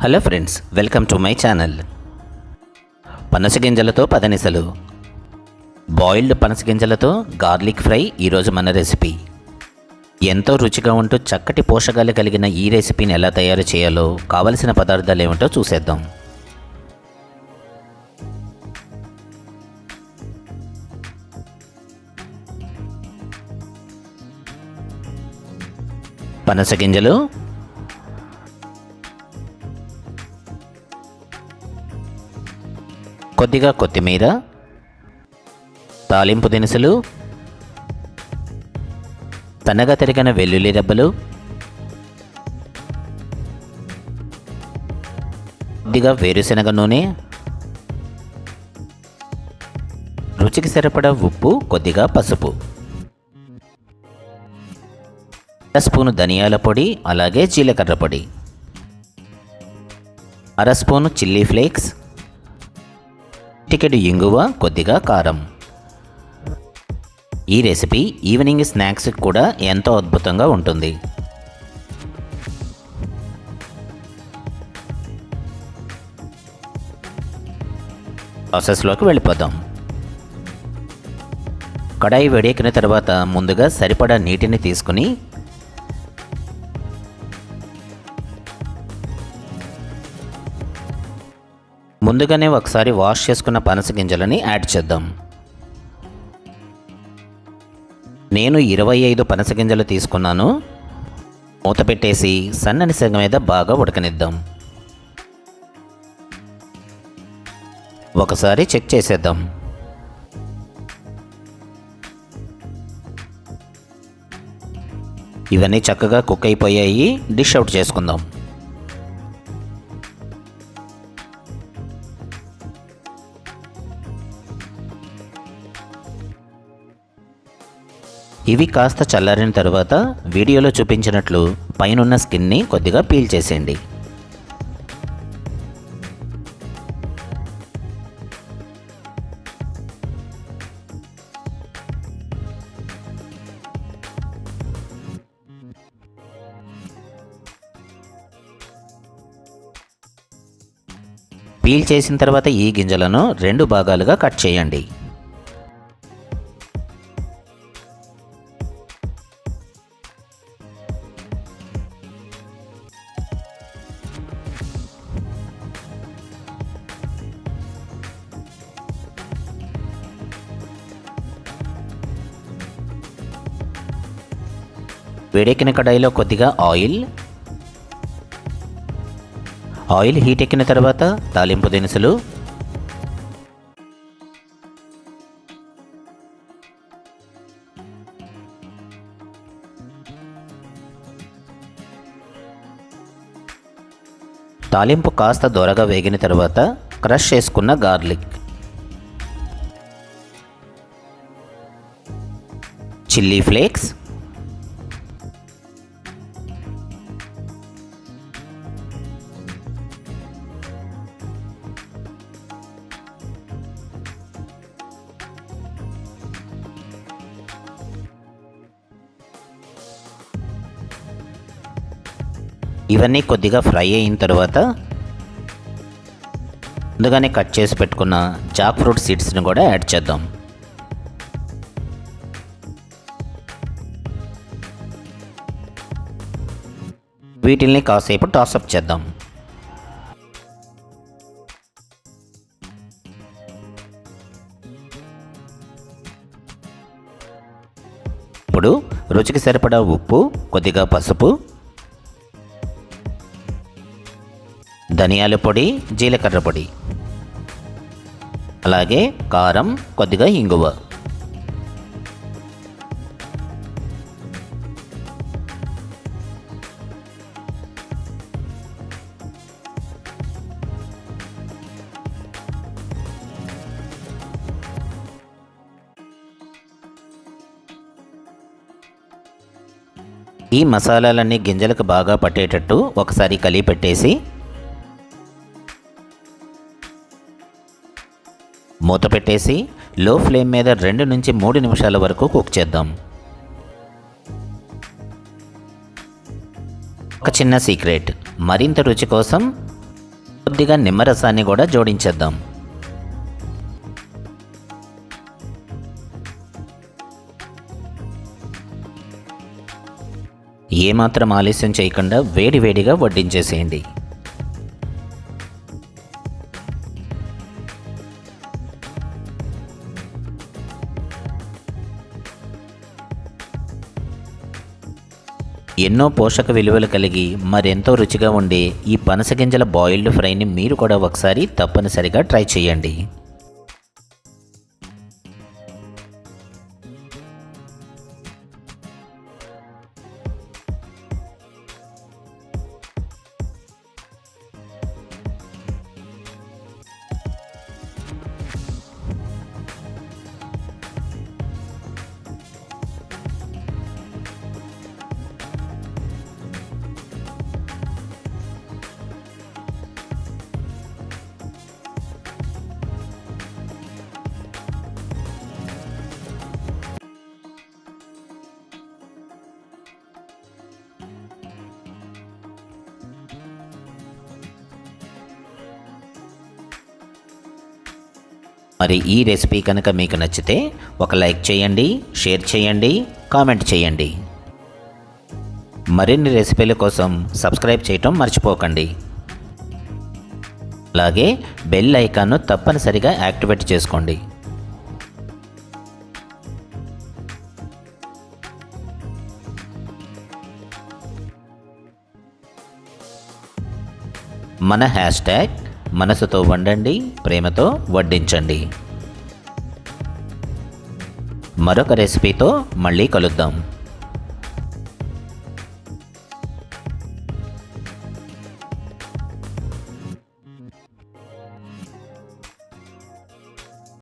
Hello friends welcome to my channel. పనస గింజలతో పదనిసలు. Boiled పనస గింజలతో గార్లిక్ ఫ్రై ఈరోజు మన రెసిపీ. ఎంతో రుచిగా ఉంటూ చక్కటి పోషకాలు కలిగిన ఈ రెసిపీని ఎలా తయారు చేయాలో కావలసిన పదార్థాలు ఏమిటో చూసేద్దాం. పనస గింజలు కొద్దిగా కొత్తిమీర తాలింపు దినుసులు సన్నగా తరిగిన వెల్లుల్లి రెబ్బలు కొద్దిగా వేరుశనగ నూనె రుచికి సరిపడ ఉప్పు కొద్దిగా పసుపు అర స్పూను ధనియాల పొడి అలాగే జీలకర్ర పొడి అర స్పూను చిల్లీ ఫ్లేక్స్ టికెట్ ఇంగువ కొద్దిగా కారం. ఈ రెసిపీ ఈవినింగ్ స్నాక్స్కి కూడా ఎంతో అద్భుతంగా ఉంటుంది. ప్రాసెస్లోకి వెళ్ళిపోదాం. కడాయి వేడెక్కిన తర్వాత ముందుగా సరిపడా నీటిని తీసుకుని ముందుగానే ఒకసారి వాష్ చేసుకున్న పనస గింజలని యాడ్ చేద్దాం. నేను ఇరవై ఐదు పనస గింజలు తీసుకున్నాను. మూత పెట్టేసి సన్నని సెగ మీద బాగా ఉడకనిద్దాం. ఒకసారి చెక్ చేసేద్దాం. ఇవన్నీ చక్కగా కుక్ అయిపోయాయి. డిష్ అవుట్ చేసుకుందాం. ఇవి కాస్త చల్లారిన తర్వాత వీడియోలో చూపించినట్లు పైనున్న స్కిన్ని కొద్దిగా పీల్ చేసేయండి. పీల్ చేసిన తర్వాత ఈ గింజలను రెండు భాగాలుగా కట్ చేయండి. వేడెక్కిన కడాయిలో కొద్దిగా ఆయిల్. ఆయిల్ హీట్ ఎక్కిన తర్వాత తాలింపు దినుసులు. తాలింపు కాస్త దొరగా వేగిన తర్వాత క్రష్ చేసుకున్న గార్లిక్. Chilli flakes. ఇవన్నీ కొద్దిగా ఫ్రై అయిన తర్వాత ముందుగానే కట్ చేసి పెట్టుకున్న జాక్ ఫ్రూట్ సీడ్స్ని కూడా యాడ్ చేద్దాం. వీటిల్ని కాసేపు టాసప్ చేద్దాం. ఇప్పుడు రుచికి సరిపడా ఉప్పు కొద్దిగా పసుపు ధనియాల పొడి జీలకర్ర పొడి. అలాగే కారం కొద్దిగా ఇంగువ. ఈ మసాలాలన్నీ గింజలకు బాగా పట్టేటట్టు ఒకసారి కలిపి పెట్టేసి మూత పెట్టేసి లో ఫ్లేమ్ మీద రెండు నుంచి మూడు నిమిషాల వరకు కుక్ చేద్దాం. ఒక చిన్న సీక్రెట్. మరింత రుచి కోసం కొద్దిగా నిమ్మరసాన్ని కూడా జోడించేద్దాం. ఏమాత్రం ఆలస్యం చేయకుండా వేడివేడిగా వడ్డించేసేయండి. ఎన్నో పోషక విలువలు కలిగి మరెంతో రుచిగా ఉండే ఈ పనసగింజల బాయిల్డ్ ఫ్రైని మీరు కూడా ఒకసారి తప్పనిసరిగా ట్రై చేయండి. మరి ఈ రెసిపీ కనుక మీకు నచ్చితే ఒక లైక్ చేయండి షేర్ చేయండి కామెంట్ చేయండి. మరిన్ని రెసిపీల కోసం సబ్స్క్రైబ్ చేయటం మర్చిపోకండి. అలాగే బెల్ ఐకాన్ను తప్పనిసరిగా యాక్టివేట్ చేసుకోండి. మన హ్యాష్ ట్యాగ్ మనసుతో వండండి ప్రేమతో వడ్డించండి. మరొక రెసిపీతో మళ్ళీ కలుద్దాం.